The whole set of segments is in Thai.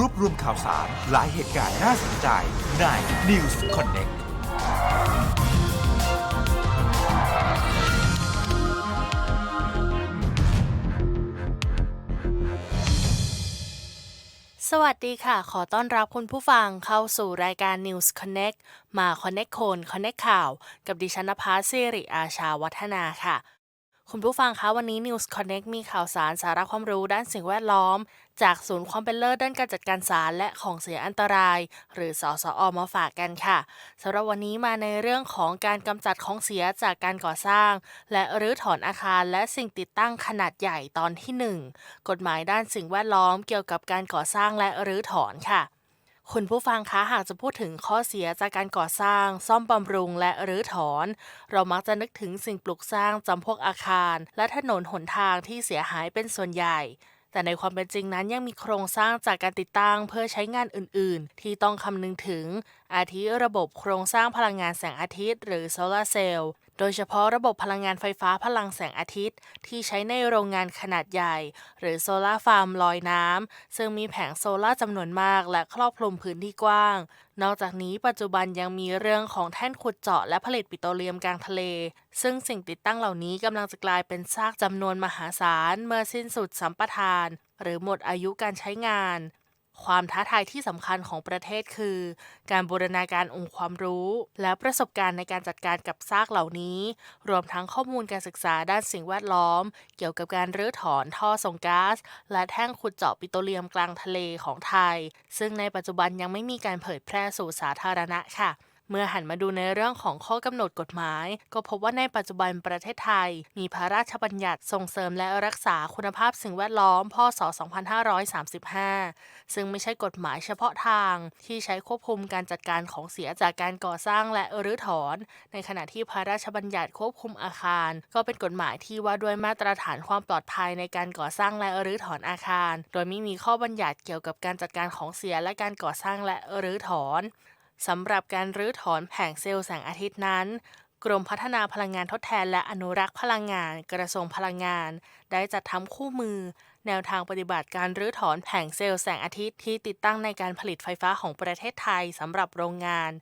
รวบรวมข่าวสาร หลายเหตุการณ์น่าสนใจใน News Connect สวัสดีค่ะ ขอต้อนรับคุณผู้ฟังเข้าสู่รายการ News Connect มา Connect คน Connect ข่าว กับดิฉันนภาสิริอาชาวัฒนาค่ะ คุณผู้ฟังคะวันนี้ News Connect มีข่าวสารสาระความรู้ด้านสิ่งแวดล้อม จากศูนย์ความเป็นเลิศด้านการจัดการสารและของเสียอันตราย หรือสสอมาฝากกันค่ะสำหรับวันนี้มาในเรื่องของการกำจัดของเสียจากการก่อสร้าง และรื้อถอนอาคารและสิ่งติดตั้งขนาดใหญ่ตอนที่ 1 กฎหมายด้านสิ่งแวดล้อมเกี่ยวกับการก่อสร้างและรื้อถอนค่ะ คุณผู้ฟังคะหากจะพูดถึงข้อเสียจากการก่อสร้าง ซ่อมบำรุงและรื้อถอน เรามักจะนึกถึงสิ่งปลูกสร้างจำพวกอาคาร และถนนหนทางที่เสียหายเป็นส่วนใหญ่ แต่ในความเป็นจริงนั้นยังมีโครงสร้างจากการติดตั้งเพื่อใช้งานอื่น ๆ ที่ต้องคำนึงถึง อาทิระบบโครงสร้างพลังงานแสงอาทิตย์ หรือโซลาร์เซลล์ โดยเฉพาะระบบพลังงานไฟฟ้าพลังแสงอาทิตย์ ที่ใช้ในโรงงานขนาดใหญ่ หรือโซลาฟาร์มลอยน้ำซึ่งมีแผงโซลาจำนวนมากและครอบคลุมพื้นที่กว้าง นอกจากนี้ปัจจุบันยังมีเรื่องของแท่นขุดเจาะและผลิตปิโตรเลียมกลางทะเล ซึ่งสิ่งติดตั้งเหล่านี้กำลังจะกลายเป็นซากจำนวนมหาศาลเมื่อสิ้นสุดสัมปทาน หรือหมดอายุการใช้งาน ความท้าทายที่สำคัญของประเทศคือ การบูรณาการองค์ความรู้ และประสบการณ์ในการจัดการกับซากเหล่านี้ รวมทั้งข้อมูลการศึกษาด้านสิ่งแวดล้อม เกี่ยวกับการรื้อถอนท่อส่งก๊าซและแท่งขุดเจาะปิโตรเลียมกลางทะเลของไทย ซึ่งในปัจจุบันยังไม่มีการเผยแพร่สู่สาธารณะค่ะ เมื่อหันมาดูในเรื่องของข้อกำหนดกฎหมาย ก็พบว่าในปัจจุบันประเทศไทย มีพระราชบัญญัติส่งเสริมและรักษาคุณภาพสิ่งแวดล้อม พศ 2535 ซึ่งไม่ใช่กฎหมายเฉพาะทางที่ใช้ควบคุมการจัดการของเสียจากการก่อสร้างและรื้อถอน ในขณะที่พระราชบัญญัติควบคุมอาคาร ก็เป็นกฎหมายที่ว่าด้วยมาตรฐานความปลอดภัยในการก่อสร้างและรื้อถอนอาคาร โดยไม่มีข้อบัญญัติเกี่ยวกับการจัดการของเสียและการก่อสร้างและรื้อถอน สำหรับการรื้อถอนแผงเซลล์แสงอาทิตย์นั้น กรมพัฒนาพลังงานทดแทนและอนุรักษ์พลังงาน กระทรวงพลังงาน ได้จัดทำคู่มือ แนวทางปฏิบัติการรื้อถอนแผงเซลล์แสงอาทิตย์ที่ติดตั้งในการผลิตไฟฟ้าของประเทศไทยสำหรับโรงงาน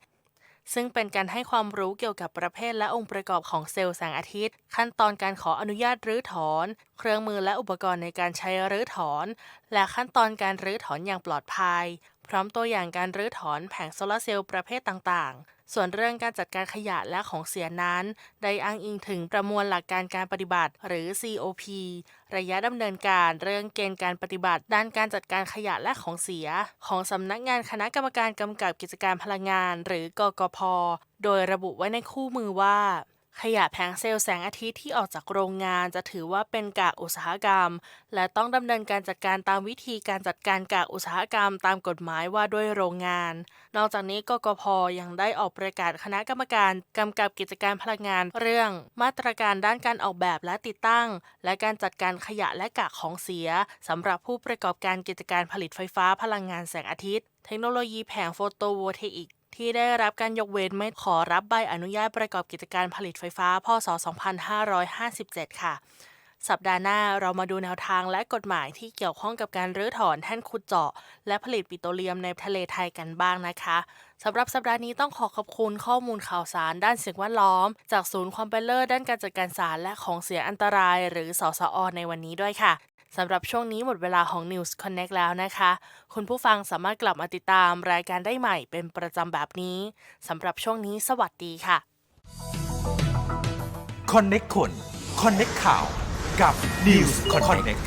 ซึ่งเป็นการให้ความรู้เกี่ยวกับประเภทและองค์ประกอบของเซลล์แสงอาทิตย์ ขั้นตอนการขออนุญาตรื้อถอน เครื่องมือและอุปกรณ์ในการใช้รื้อถอน และขั้นตอนการรื้อถอนอย่างปลอดภัย พร้อมตัวอย่างการรื้อถอนแผงโซลาร์เซลล์ประเภทต่างๆ ส่วนเรื่องการจัดการขยะและของเสียนั้น ได้อ้างอิงถึงประมวลหลักการการปฏิบัติ หรือ COP ระยะดำเนินการเรื่องเกณฑ์การปฏิบัติ ด้านการจัดการขยะและของเสีย ของสำนักงานคณะกรรมการกำกับกิจการพลังงาน หรือกกพ โดยระบุไว้ในคู่มือว่า ขยะแผงเซลล์แสงอาทิตย์ที่ออกจากโรงงานจะถือว่าเป็นกากอุตสาหกรรม และต้องดำเนินการจัดการตามวิธีการจัดการกากอุตสาหกรรมตามกฎหมายว่าด้วยโรงงาน นอกจากนี้กกพยังได้ออกประกาศคณะกรรมการกำกับกิจการพลังงานเรื่อง มาตรการด้านการออกแบบและติดตั้ง และการจัดการขยะและกากของเสียสำหรับผู้ประกอบการกิจการผลิตไฟฟ้าพลังงานแสงอาทิตย์ เทคโนโลยีแผงโฟโตโวลเทอิก ที่ได้รับการยกเว้นไม่ขอรับใบอนุญาตประกอบกิจการผลิตไฟฟ้า พศ 2557 ค่ะ สัปดาห์หน้าเรามาดูแนวทางและกฎหมายที่เกี่ยวข้องกับการรื้อถอนแท่นขุดเจาะ และผลิตปิโตรเลียมในทะเลไทยกันบ้างนะคะสำหรับสัปดาห์นี้ต้องขอขอบคุณข้อมูลข่าวสารด้านสิ่งแวดล้อม จากศูนย์ความเป็นเลิศด้านการจัดการสารและของเสียอันตราย หรือสสอในวันนี้ด้วยค่ะ สำหรับช่วงนี้หมดเวลาของ News Connect แล้วนะคะ คุณผู้ฟังสามารถกลับมาติดตามรายการได้ใหม่เป็นประจำแบบนี้สำหรับช่วงนี้สวัสดีค่ะ Connect คน Connect ข่าวกับ News Connect